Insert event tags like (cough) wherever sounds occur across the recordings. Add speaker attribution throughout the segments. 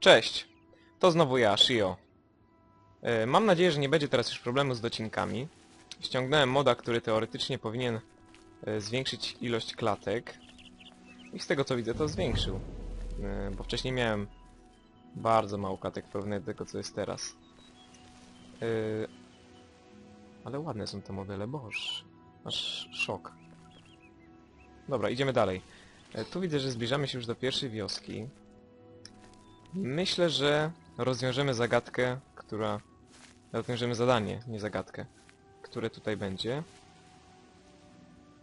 Speaker 1: Cześć, to znowu ja, Shio. E, Mam nadzieję, że nie będzie teraz już problemu z docinkami. Ściągnąłem moda, który teoretycznie powinien e, zwiększyć ilość klatek. I z tego co widzę to zwiększył. E, Bo wcześniej miałem bardzo mało klatek w porównaniu do tego co jest teraz. Ale ładne są te modele, boż. Aż szok. Dobra, idziemy dalej. Tu widzę, że zbliżamy się już do pierwszej wioski. Myślę, że rozwiążemy zagadkę, która... Rozwiążemy zadanie, nie zagadkę, które tutaj będzie.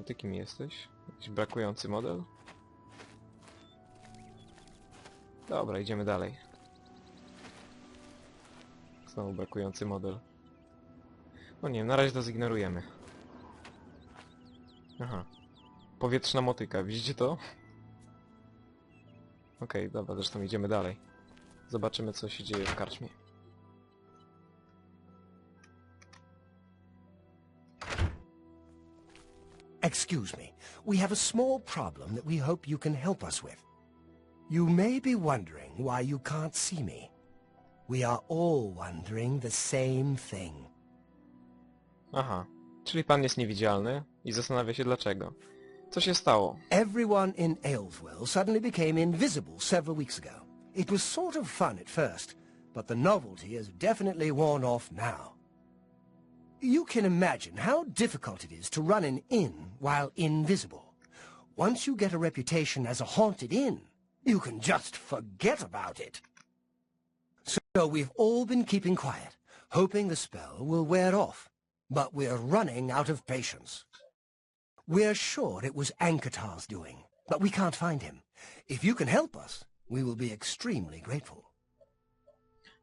Speaker 1: A ty kim jesteś? Jakiś brakujący model? Dobra, idziemy dalej. Znowu brakujący model. No nie, na razie to zignorujemy. Aha. Powietrzna motyka, widzicie to? Okej, dobra, zresztą idziemy dalej. Zobaczymy, co się dzieje w karczmie.
Speaker 2: Excuse me. We have a small problem that we hope you can help us with. You may be wondering why you can't see me. We are all wondering the same thing.
Speaker 1: Aha, czyli pan jest niewidzialny i zastanawia się dlaczego. Co się stało?
Speaker 2: Everyone in Ayleswell suddenly became invisible several weeks ago. It was sort of fun at first, but the novelty has definitely worn off now. You can imagine how difficult it is to run an inn while invisible. Once you get a reputation as a haunted inn, you can just forget about it. So we've all been keeping quiet, hoping the spell will wear off. But we're running out of patience. We're sure it was Ankatar's doing, but we can't find him. If you can help us, we will be extremely grateful.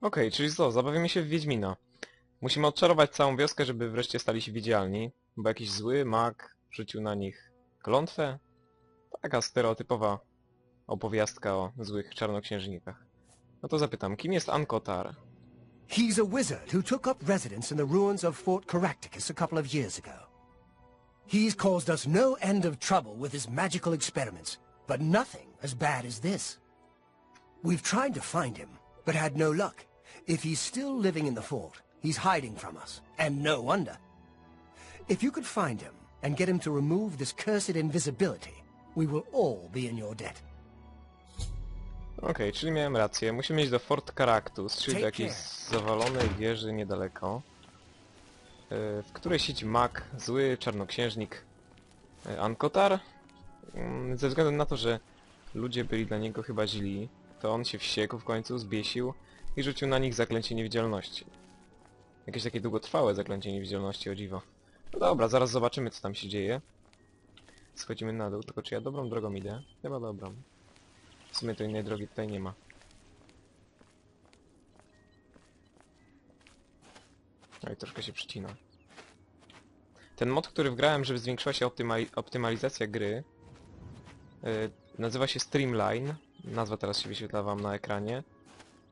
Speaker 1: Okej, czyli co, zabawimy się w Wiedźmina. Musimy odczarować całą wioskę, żeby wreszcie stali się widzialni, bo jakiś zły mag rzucił na nich klątwę. Taka stereotypowa opowiastka o złych czarnoksiężnikach. No to zapytam, kim jest Ankotar?
Speaker 2: He's a wizard who took up residence in the ruins of Fort Caractacus a couple of years ago. He's caused us no end of trouble with his magical experiments, but nothing as bad as this. We've tried to find him, but had no luck. If he's still living in the fort, he's hiding from us, and no wonder. If you could find him and get him to remove this cursed invisibility, we will all be in your debt.
Speaker 1: Okej, czyli miałem rację. Musimy iść do Fort Caractus, czyli do jakiejś zawalonej wieży niedaleko, y, w której siedzi mag, zły czarnoksiężnik y, Ankotar. Mm, Ze względu na to, że ludzie byli dla niego chyba źli, to on się wściekł w końcu, zbiesił i rzucił na nich zaklęcie niewidzialności. Jakieś takie długotrwałe zaklęcie niewidzialności, o dziwo. No dobra, zaraz zobaczymy co tam się dzieje. Schodzimy na dół, tylko czy ja dobrą drogą idę? Chyba dobrą. W sumie to innej drogi tutaj nie ma. Oj, troszkę się przycina. Ten mod, który wgrałem, żeby zwiększyła się optymali optymalizacja gry, yy, nazywa się Streamline. Nazwa teraz się wyświetla wam na ekranie.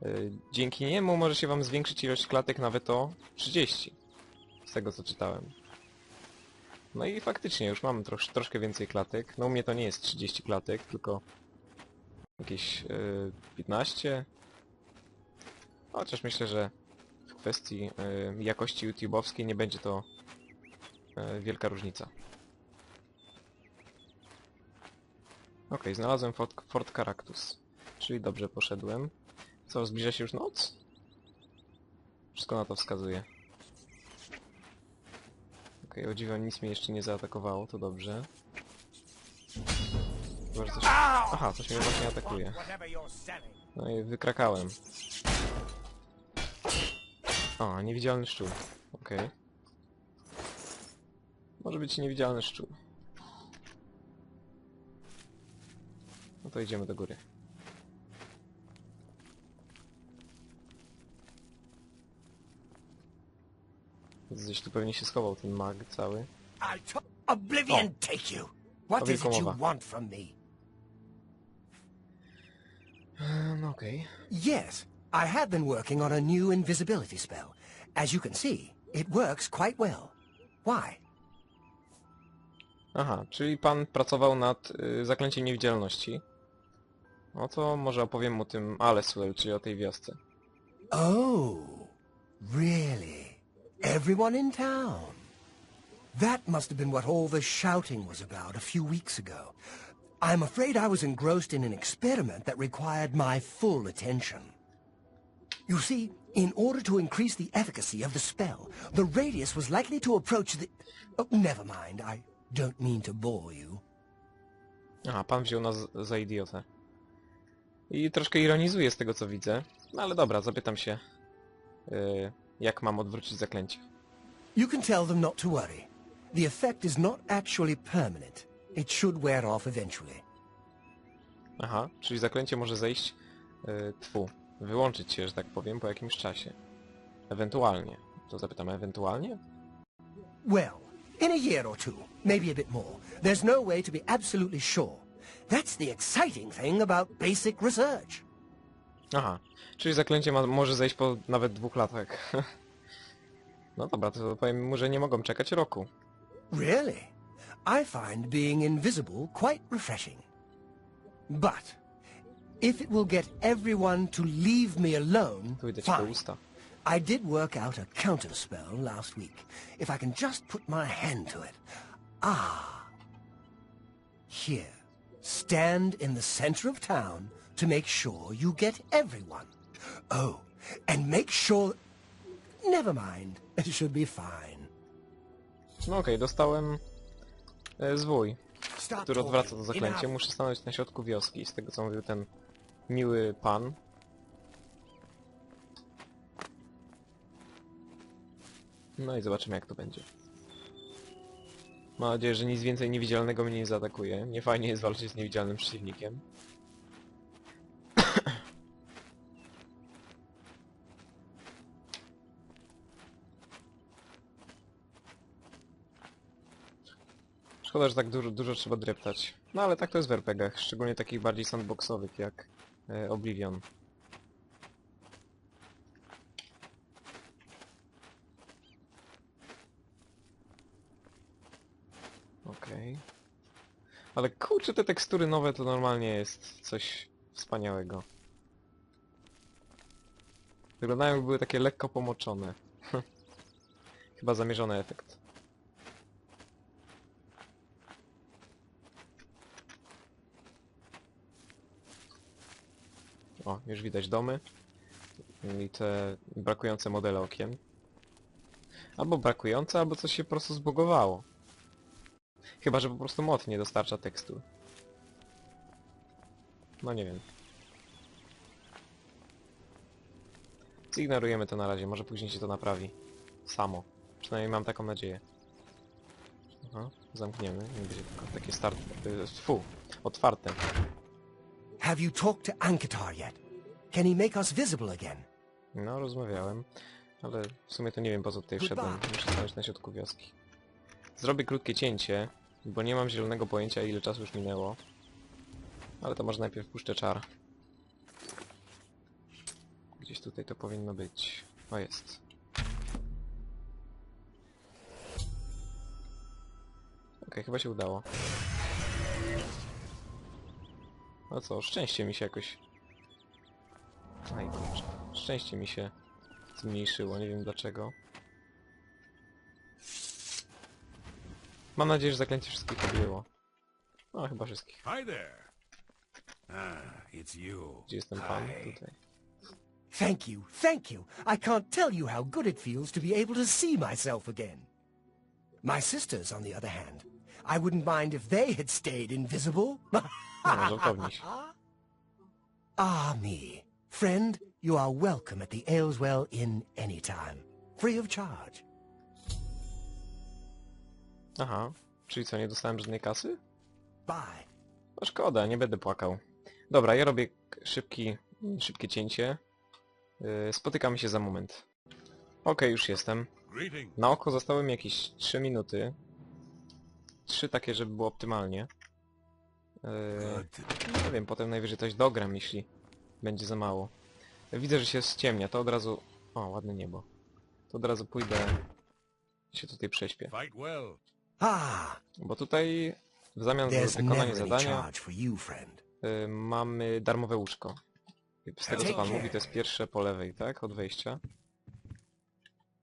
Speaker 1: Yy, dzięki niemu może się wam zwiększyć ilość klatek nawet o 30. Z tego co czytałem. No i faktycznie już mam trosz troszkę więcej klatek. No u mnie to nie jest 30 klatek, tylko jakieś yy, 15. Chociaż myślę, że w kwestii yy, jakości YouTube'owskiej nie będzie to yy, wielka różnica. Okej, znalazłem Fort, Fort Caractus. Czyli dobrze poszedłem. Co, zbliża się już noc? Wszystko na to wskazuje. Okej, o dziwo nic mnie jeszcze nie zaatakowało, to dobrze. Aha, coś mnie właśnie atakuje. No i wykrakałem. O, niewidzialny szczur. Okej. Może być niewidzialny szczur. To idziemy do góry. Gdzieś tu pewnie się schował ten mag cały.
Speaker 2: Oblivion take you! What is it you want from me?
Speaker 1: E, No okej.
Speaker 2: Yes, I have been working on a new invisibility spell. As you can see, it works quite well. Why?
Speaker 1: Aha, czyli pan pracował nad y, zaklęciem niewidzialności. No to może opowiem mu tym Aleswell, czyli o tej wiosce.
Speaker 2: Oh, really? Everyone in town? That must have been what all the shouting was about a few weeks ago. I'm afraid I was engrossed in an experiment that required my full attention. You see, in order to increase the efficacy of the spell, the radius was likely to approach the... Oh, never mind, I don't mean to bore you.
Speaker 1: Aha, pan wziął nas za idiotę. I troszkę ironizuje z tego co widzę. No ale dobra, zapytam się, yy, jak mam odwrócić zaklęcie.
Speaker 2: You can tell them not to worry. The effect is not actually permanent. It should wear off eventually.
Speaker 1: Aha, czyli zaklęcie może zejść, yy, tfu, wyłączyć się, że tak powiem, po jakimś czasie. Ewentualnie. To zapytam, ewentualnie?
Speaker 2: Well, in a year or two, maybe a bit more, there's no way to be absolutely sure. That's the exciting thing about basic research.
Speaker 1: Aha, czyli zaklęcie ma, może zejść po nawet dwóch latach. (laughs) no dobra, to powiem mu, że nie mogą czekać roku.
Speaker 2: Really? I find being invisible quite refreshing. But, if it will get everyone to leave me alone, fine. I did work out a counter spell last week. If I can just put my hand to it. Ah. Here. Stand in the center of town to make sure you get everyone. Oh, and make sure... Never mind. It should be fine.
Speaker 1: No okej, dostałem e, zwój, który odwraca to zaklęcie. Muszę stanąć na środku wioski, z tego co mówił ten miły pan. No i zobaczymy jak to będzie. Mam nadzieję, że nic więcej niewidzialnego mnie nie zaatakuje. Nie fajnie jest walczyć z niewidzialnym przeciwnikiem. (coughs) Szkoda, że tak dużo, dużo trzeba dreptać. No ale tak to jest w RPGach, szczególnie takich bardziej sandboxowych jak e, Oblivion. Okej. Ale kurczę, te tekstury nowe to normalnie jest coś wspaniałego. Wyglądają jakby były takie lekko pomoczone. (laughs) Chyba zamierzony efekt. O, już widać domy. I te brakujące modele okien. Albo brakujące, albo coś się po prostu zbugowało. Chyba, że po prostu mod nie dostarcza tekstu. No nie wiem. Zignorujemy to na razie, może później się to naprawi. Samo. Przynajmniej mam taką nadzieję. Aha, zamkniemy. Nie będzie tylko takie start... y, Fu, otwarte.
Speaker 2: Have you talked to Ankatar yet? Can he make us visible again?
Speaker 1: No, rozmawiałem, ale w sumie to nie wiem po co tutaj wszedłem. Muszę stanąć na środku wioski. Zrobię krótkie cięcie, bo nie mam zielonego pojęcia ile czasu już minęło. Ale to może najpierw puszczę czar. Gdzieś tutaj to powinno być. O, jest. Okej, chyba się udało. No co, szczęście mi się jakoś Aj. Szczęście mi się zmniejszyło, nie wiem dlaczego. Mam nadzieję, że zaklęcie wszystkich odjęło. No, chyba wszystkich.
Speaker 3: Hi there. Ah, it's you.
Speaker 1: Gdzie jest ten pan?
Speaker 3: Hi.
Speaker 1: Tutaj.
Speaker 2: Thank you, thank you. I can't tell you how good it feels to be able to see myself again. My sisters, on the other hand, I wouldn't mind if they had stayed invisible. (laughs) Ah, me. Friend, you are welcome at the Ayleswell Inn anytime. Free of charge.
Speaker 1: Aha. Czyli co, nie dostałem żadnej kasy?
Speaker 2: Bye.
Speaker 1: No szkoda, nie będę płakał. Dobra, ja robię szybki, szybkie cięcie. Yy, spotykamy się za moment. Okej, już jestem. Na oko zostały mi jakieś 3 minuty. 3 takie, żeby było optymalnie. Yy, nie wiem, potem najwyżej coś dogram, jeśli będzie za mało. Widzę, że się ściemnia, to od razu... O, ładne niebo. To od razu pójdę... się tutaj prześpię.
Speaker 2: Ah,
Speaker 1: Bo tutaj w zamian za
Speaker 2: there's
Speaker 1: wykonanie
Speaker 2: never any
Speaker 1: zadania...
Speaker 2: charge for you, friend.
Speaker 1: y, mamy darmowe łóżko. Z tego co pan mówi, to jest pierwsze po lewej, tak? Od wejścia.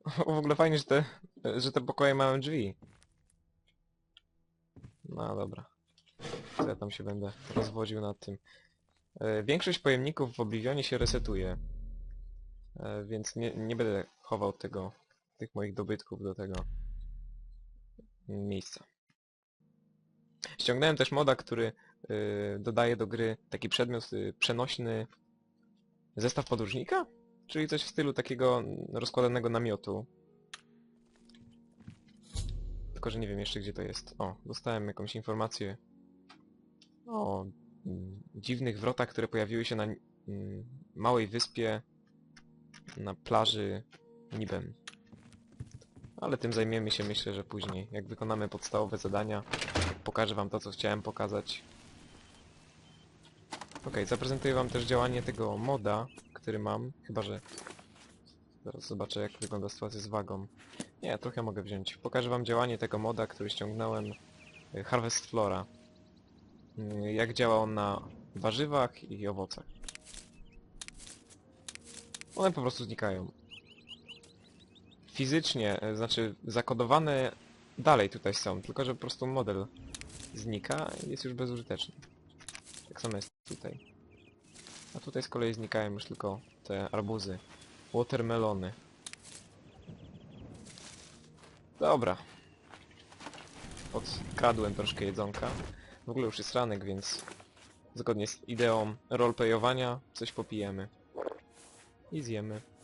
Speaker 1: (laughs) W ogóle fajnie, że te, że te pokoje mają drzwi. No dobra. To ja tam się będę rozwodził nad tym. E, Większość pojemników w Oblivionie się resetuje. E, Więc nie, nie będę chował tego, tych moich dobytków do tego miejsca. Ściągnąłem też moda, który y, dodaje do gry taki przedmiot y, przenośny zestaw podróżnika? Czyli coś w stylu takiego rozkładanego namiotu. Tylko, że nie wiem jeszcze gdzie to jest. O, dostałem jakąś informację o mm, dziwnych wrotach, które pojawiły się na mm, małej wyspie na plaży Nibem. Ale tym zajmiemy się myślę, że później. Jak wykonamy podstawowe zadania, pokażę wam to, co chciałem pokazać. Okej, zaprezentuję wam też działanie tego moda, który mam, chyba że... Zaraz zobaczę jak wygląda sytuacja z wagą. Nie, trochę mogę wziąć. Pokażę wam działanie tego moda, który ściągnąłem y, Harvest Flora. Y, Jak działa on na warzywach i owocach. One po prostu znikają. Fizycznie, y, znaczy zakodowane dalej tutaj są, tylko że po prostu model znika i jest już bezużyteczny. Tak samo jest tutaj. A tutaj z kolei znikają już tylko te arbuzy. Watermelony. Dobra. Odkradłem troszkę jedzonka. W ogóle już jest ranek, więc zgodnie z ideą roleplayowania coś popijemy. I zjemy.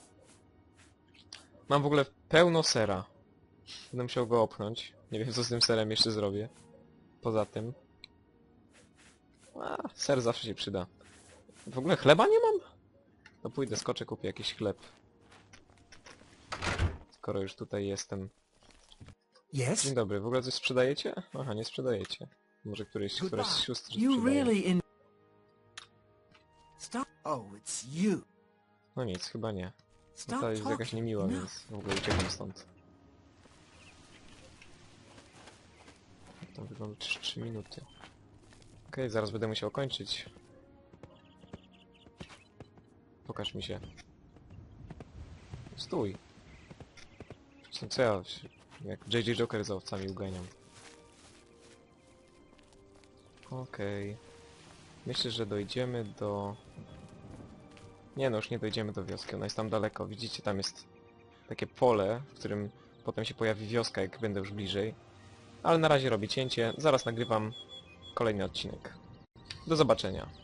Speaker 1: Mam w ogóle pełno sera. Będę musiał go opchnąć. Nie wiem co z tym serem jeszcze zrobię. Poza tym. A, ser zawsze się przyda. W ogóle chleba nie mam? No pójdę, skoczę, kupię jakiś chleb. Skoro już tutaj jestem.
Speaker 2: Yes?
Speaker 1: Dzień dobry, w ogóle coś sprzedajecie? Aha, nie sprzedajecie. Może któryś, któraś z sióstr sprzedaje.
Speaker 2: Oh, it's you.
Speaker 1: No nic, chyba nie. No ta jest jakaś niemiła, więc w ogóle uciekam stąd. To wygląda 3, 3 minuty. Okej, zaraz będę musiał kończyć. Pokaż mi się. Stój. Zresztą co ja jak JJ Joker za owcami uganiam. Okej. Myślę, że dojdziemy do... Nie no, już nie dojdziemy do wioski, ona jest tam daleko. Widzicie, tam jest takie pole, w którym potem się pojawi wioska, jak będę już bliżej. Ale na razie robię cięcie, zaraz nagrywam kolejny odcinek. Do zobaczenia.